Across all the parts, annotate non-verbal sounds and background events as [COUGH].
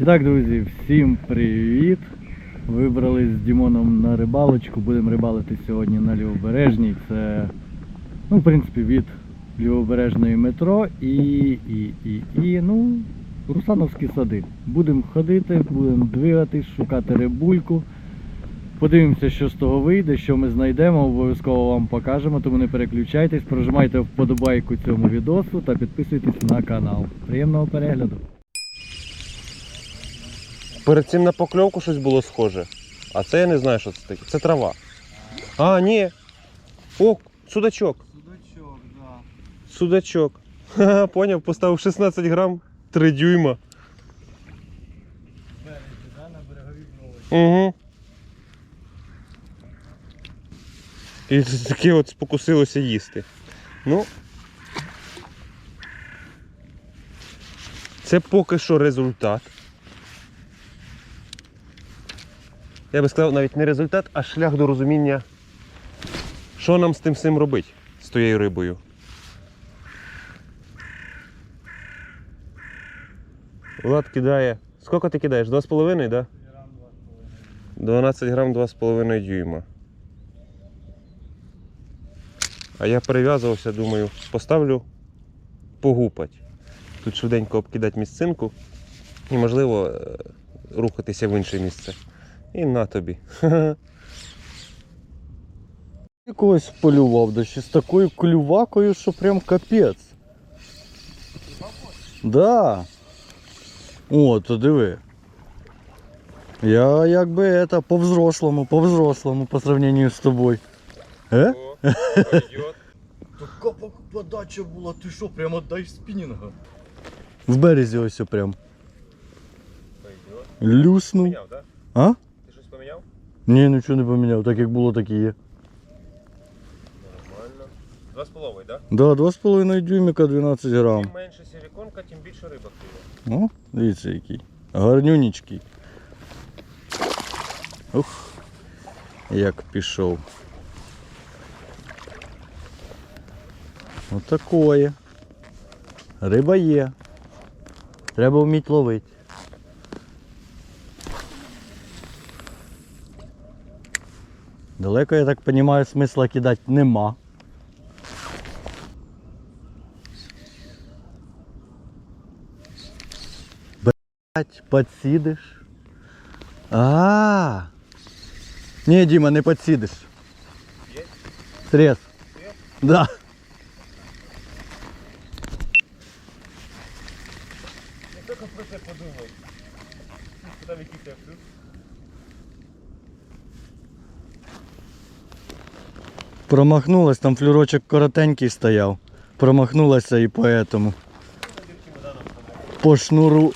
І так, друзі, всім привіт! Вибрались з Дімоном на рибалочку. Будемо рибалити сьогодні на Лівобережній. Це, ну, в принципі, від Лівобережної метро і, і, і, і ну, Русановські сади. Будемо ходити, будемо двигатись, шукати рибульку. Подивимося, що з того вийде, що ми знайдемо, обов'язково вам покажемо, тому не переключайтесь, прожимайте вподобайку цьому відосу та підписуйтесь на канал. Приємного перегляду! Перед цим на покльовку щось було схоже. А це я не знаю, що це таке. Це трава. А, ні. О, судачок. Судачок, да. Судачок. Ха-ха, поняв, поставив 16 грам, 3 дюйма. Березі, да, на береговій проводі. Угу. І таке от спокусилося їсти. Ну. Це поки що результат. Я би сказав, навіть не результат, а шлях до розуміння, що нам з тим всім робити, з тією рибою. Влад кидає. Скільки ти кидаєш? 2,5, так? Да? 12 грам 2,5 дюйма. А я перев'язувався, думаю, поставлю погупать. Тут швиденько обкидати місцинку і, можливо, е, рухатися в інше місце. І на тобі. [LAUGHS] Якогось полював, да ще з такою клювакою, що прям капець. Да. О, то диви. Я якби это по-взрослому, по-взрослому по сравнению з тобою. Е? [LAUGHS] Така подача була, ти що, прямо дай спінінга. В березі ось прям. Люснув. Поміняв, так? А? Ні, нічого не поміняв, так як було, так і є. Нормально. Два з половою, так? Да, 2,5 дюймика 12 грам. Чим менше силіконка, тим більше риба клює. О, дивіться який. Гарнюнічкий. Ух. Як пішов. Отакое. Риба є. Треба вміти ловити. Далеко, я так розумію, смисла кидати нема. Блять, подсидиш. А. Не, Дима, не подсидиш. Срез. Да. Промахнулась, там флюрочок коротенький стояв. Промахнулася і поэтому. По шнуру.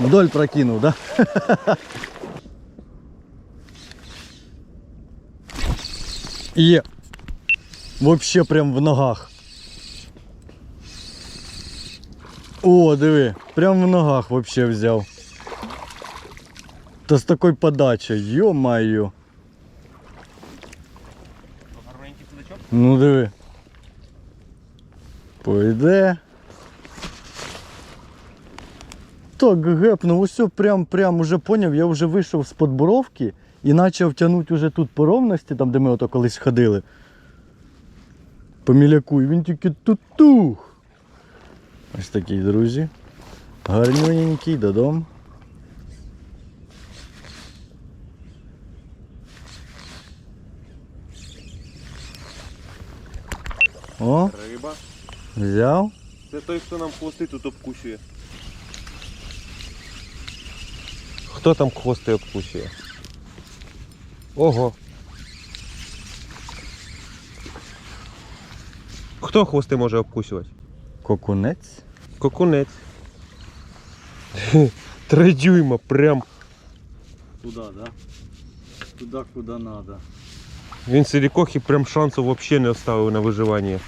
Вдоль прокинув, да? [LAUGHS] Є. Вообще прям в ногах. О, диви, прям в ногах вообще взяв. Та з такою подачею, йо-майо. Ну диви. Пойде. Так, гепнув, усе прям, прям уже поняв, я вже вийшов з подборовки і почав тягнути уже тут по ровності, там де ми ото колись ходили. По міляку, і він тільки тутух. Ось такий, друзі. Гарнюненький, додому. О, Риба. Взяв. Це той, хто нам хвости тут обкусує. Хто там хвости обкусує? Ого. Хто хвости може обкусувати? Кокунець. Кокунець. [LAUGHS] Три дюйма, прям. Туда, да? Туда, куда надо. Він силікохи прям шансу взагалі не оставив на виживання.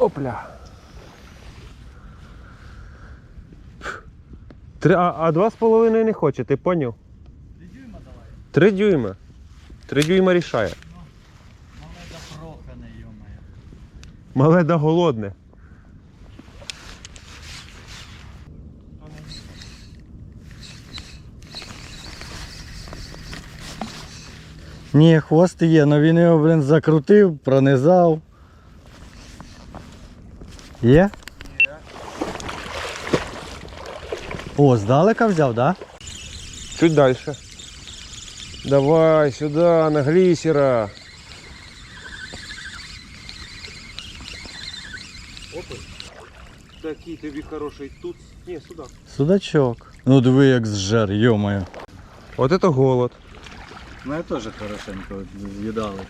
Опля. Три, а, а два з половиною не хоче, ти поняв? Три дюйма. давай. Три дюйма Три дюйма рішає. Мале запрохане, йомає. Мале да голодне. Ні, хвост є, але він його, блин, закрутив, пронизав. Є? О, здалека взяв, так? Да? Чуть дальше. Давай сюда, на глиссера. Опа. Такий тобі хороший тут. Ні, сюди. Судачок. Ну диви, як зжер, йомаю. Вот это голод. Ну я теж хорошенько з'їдали.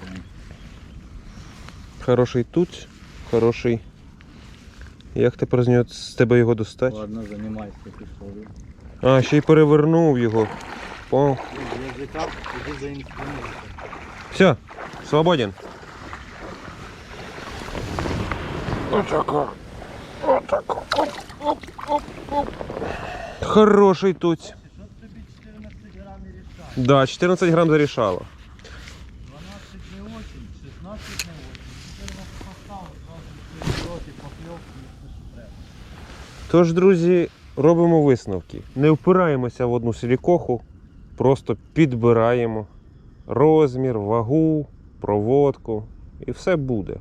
Хороший тут, хороший. Як тепер з нього з тебе його достати? Ладно, займайся, пішов. А, ще й перевернув його. О, все, свободен. Отако. Отако. Оп, оп, оп, оп. Хороший тут. Що тобі 14 грамів рішає? Да, 14 грам зарішало. 12 не очень, 16 не очень. 14 поставив, зразу роки покльовки, все що треба. Тож, друзі, робимо висновки. Не впираємося в одну силікоху, просто підбираємо розмір, вагу, проводку і все буде.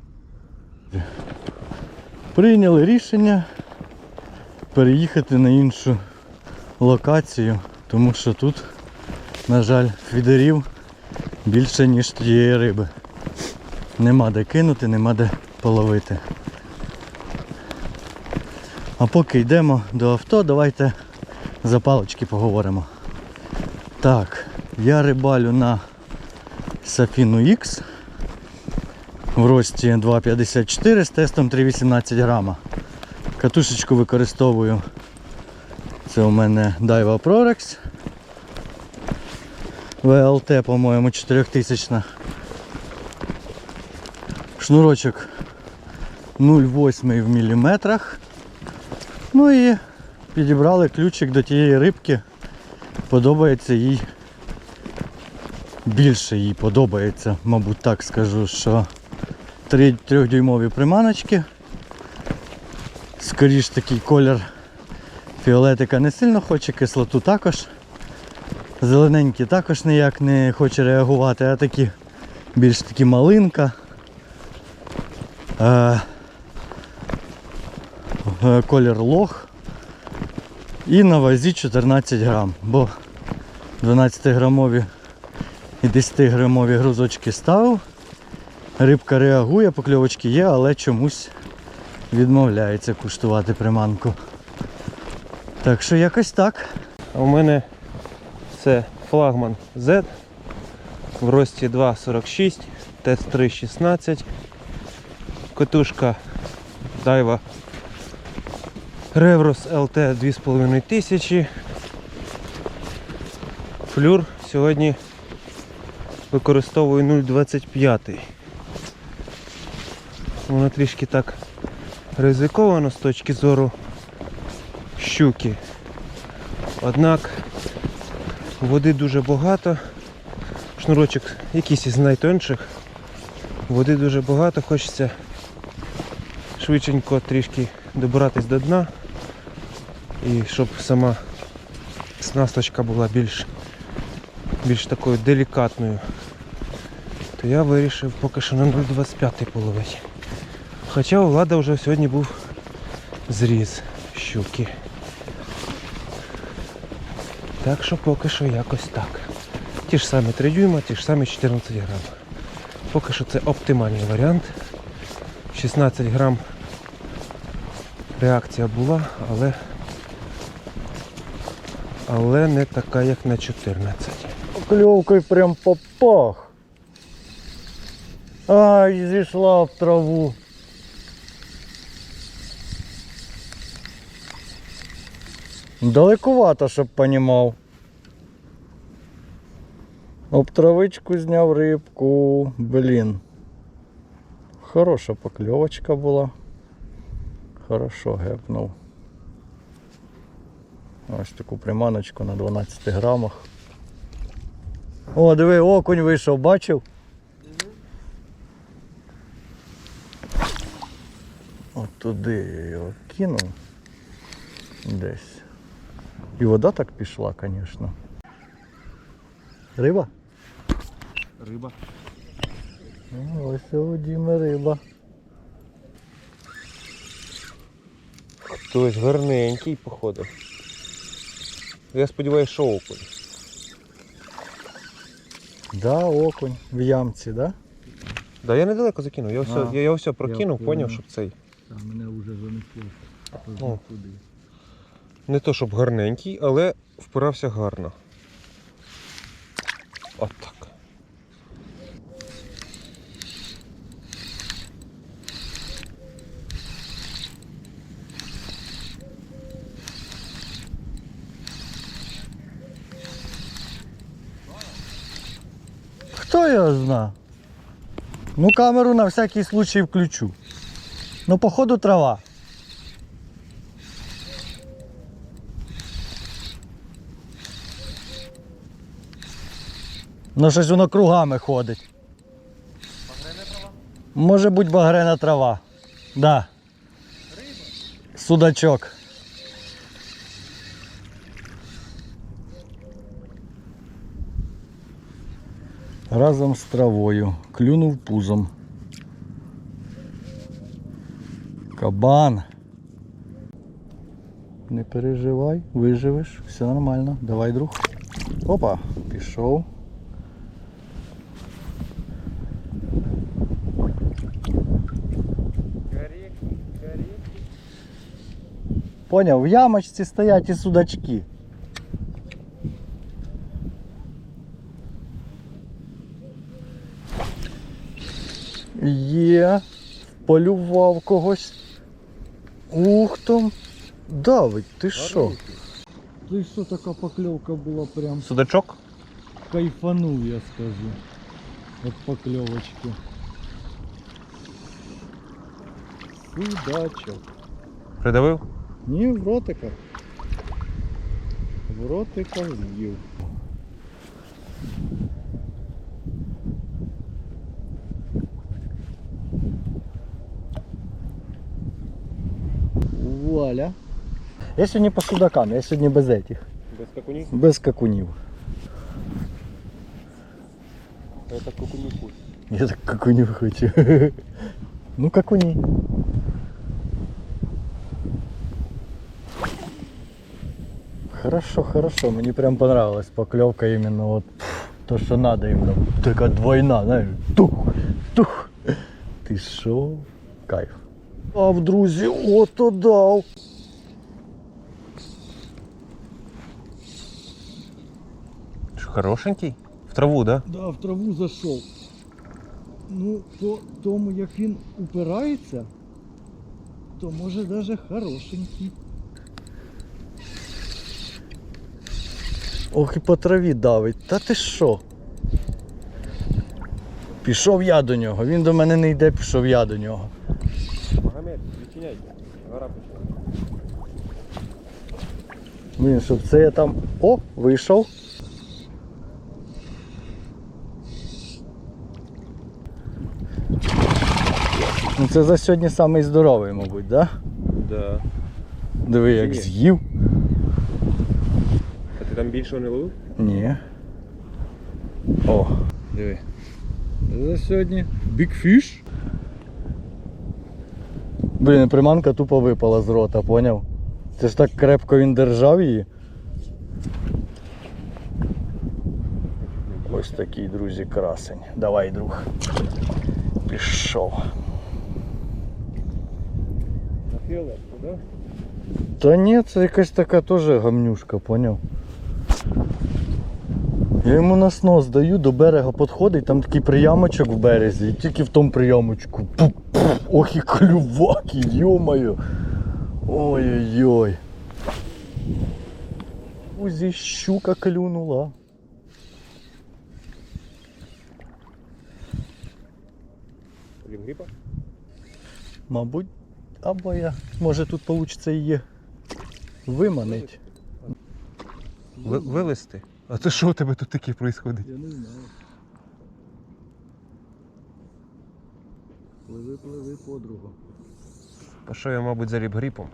Прийняли рішення переїхати на іншу локацію, тому що тут, на жаль, фідерів більше, ніж тієї риби. Нема де кинути, нема де половити. А поки йдемо до авто, давайте за палочки поговоримо. Так, я рибалю на Сафіну X в рості 2,54 з тестом 3,18 грама. Катушечку використовую. Це у мене Daiwa Prorex. VLT, по-моєму, 4000. Шнурочок 0,8 в міліметрах. Ну і підібрали ключик до тієї рибки. Подобається їй. Більше їй подобається, мабуть, так скажу, що трьохдюймові приманочки. Скоріш такий колір фіолетика не сильно хоче, кислоту також. Зелененький також ніяк не хоче реагувати, а такі більш такі малинка. Е, колір лох. І на вазі 14 грам, бо 12 грамові і 10 грамові грузочки ставив. Рибка реагує, покльовочки є, але чомусь відмовляється куштувати приманку. Так що якось так. У мене це флагман Z в рості 2,46, тест 3,16, катушка Revros LT 2500. Флюр сьогодні використовую 0,25. Воно трішки так ризиковано з точки зору щуки. Однак води дуже багато. Шнурочок якийсь із найтонших. Води дуже багато, хочеться швиденько трішки добиратись до дна. І щоб сама снасточка була більш, більш такою делікатною. То я вирішив поки що на 0,25 половити. Хоча у Влада вже сьогодні був зріз щуки. Так що поки що якось так. Ті ж самі 3 дюйма, ті ж самі 14 грам. Поки що це оптимальний варіант. 16 грам реакція була, але але не така, як на 14. Кльовкою прям попах. Ай, зійшла в траву. Далекувато, щоб понімав. Об травичку зняв рибку. Блін. Хороша покльовочка була. Хорошо гепнув. Ось таку приманочку на 12 грамах. О, диви, окунь вийшов, бачив? От туди я його кинув. Десь. І вода так пішла, звісно. Риба? Риба. Ну, Ось у Діми риба. Хтось гарненький, походу. Я сподіваюся, що окунь. Да, окунь в ямці, да? Да, я недалеко закинув. Я, все, А, я його все прокинув, я поняв, щоб цей. Та мене вже занесло. О. туди. Не то, щоб гарненький, але впирався гарно. От так. Хто його зна? Ну камеру на всякий случай включу. Ну, походу, трава. Ну, щось воно кругами ходить. Багрена трава? Може бути багряна трава. Да. Судачок. Разом з травою. Клюнув пузом. Кабан. Не переживай, виживеш, все нормально. Давай, друг. Опа, пішов. Поняв, в ямочці стоять і судачки. Є, полював когось. Ух там. Давить, ти що? Ти що така покльовка була прям Судачок? кайфанув, я скажу. От покльовочки. Судачок. Придавив? Ні, в ротика. В ротика з'їв. Вуаля. Я сьогодні по судакам, я сьогодні без этих. Без какунів? Без какунів. Я так какунів хочу. Я так какунів хочу. Ну какуні. Хорошо, хорошо, мені прям понравилась поклевка именно вот пф, то, что надо именно. Така двойна, знаєш. Тух, тух. Ти що? Кайф. А в друзі, ото дав. Хорошенький? В траву, да? Да, в траву зайшов. Ну, по тому, як він упирається, то може навіть хорошенький. Ох, і по траві давить. Та ти що? Пішов я до нього. Він до мене не йде, пішов я до нього. Магомед, відчиняй. Гора почала. Блін, щоб це я там. О, вийшов. Ну це за сьогодні самий здоровий, мабуть, да? Да. Диви, як Ні. з'їв. А ти там більшого не ловив? Ні. О. Диви. За сьогодні Big Fish. Блін, приманка тупо випала з рота, поняв? Це ж так крепко він держав її. Ось такий, друзі, красень. Давай, друг. Пішов. Фіолетку, да? Та ні, це якась така теж гамнюшка, поняв? Я йому на снос даю, до берега підходить, там такий приямочок в березі, і тільки в тому приямочку. Ох і клюваки, йомаю. Ой-ой-ой. Узі щука клюнула. Мабуть, або я. Може тут вийде її виманить. Ви- вилезти? А це що у тебе тут таке відбувається? Я не знаю. Пливи, пливи, подруга. А що я, мабуть, заліп гріпом?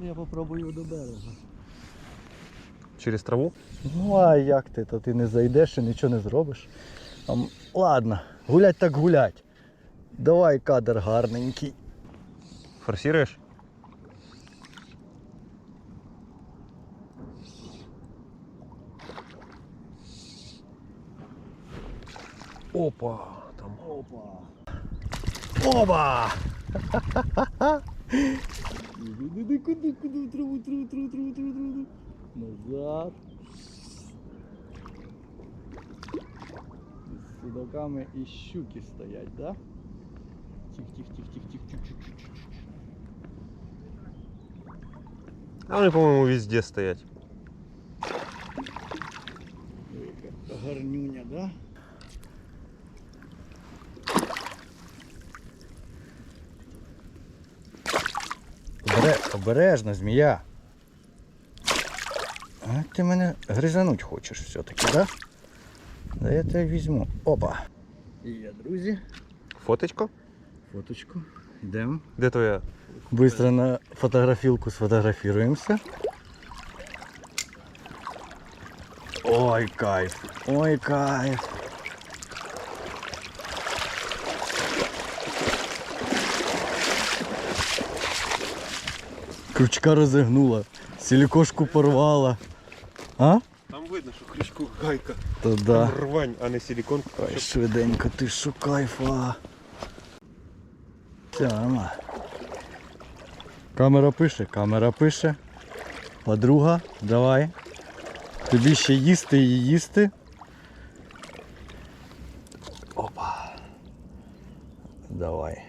Я попробую до берега. Через траву? Ну а як ти? То ти не зайдеш і нічого не зробиш. А, ладно, гулять так гулять. Давай кадр гарненький. Форсируешь? Опа! Там. Опа! Опа! Назад. С судаками и щуки стоять, да? Тихо, тихо, тихо, тихо. А вони, по-моєму, везде стоять. Гарнюня, да? Обере... Обережно, змія. А ти мене гризануть хочеш все-таки, да? Да я тебе візьму. Опа. І я, друзі. Фоточко? Фоточку. Йдемо. Де твоя? Быстро на фотографилку сфотографируемся. Ой, кайф. Ой, кайф. Крючка розігнула, силікошку порвала. А? Там видно, що крючку гайка. То да. Рвань, а не силікон. Ой, швиденько, ти що кайфа. Тяма. Камера пише, камера пише. Подруга, давай. Тобі ще їсти і їсти. Опа. Давай.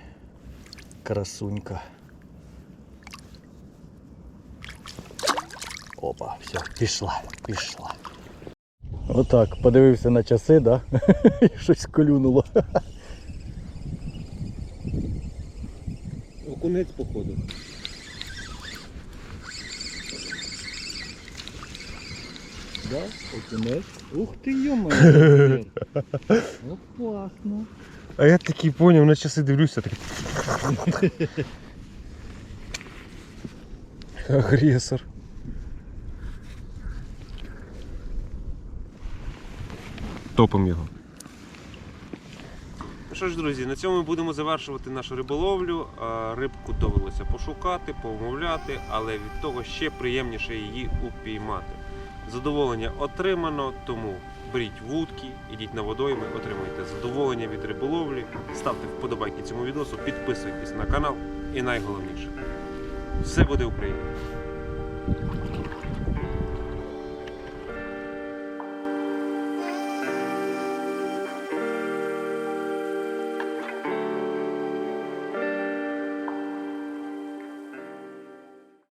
Красунька. Опа, все, пішла, пішла. Отак, подивився на часи, да? [LAUGHS] І щось колюнуло. [LAUGHS] Окунець, походу. Да, окунець. Ух ти йоме. [LAUGHS] Опасно. А я такий поняв, на часи дивлюся, такий. Агресор. Топом його. Що ж, друзі, на цьому ми будемо завершувати нашу риболовлю. Рибку довелося пошукати, повмовляти, але від того ще приємніше її упіймати. Задоволення отримано, тому беріть вудки, ідіть на водойми, отримуйте задоволення від риболовлі, ставте вподобайки цьому відео, підписуйтесь на канал і найголовніше все буде Україна!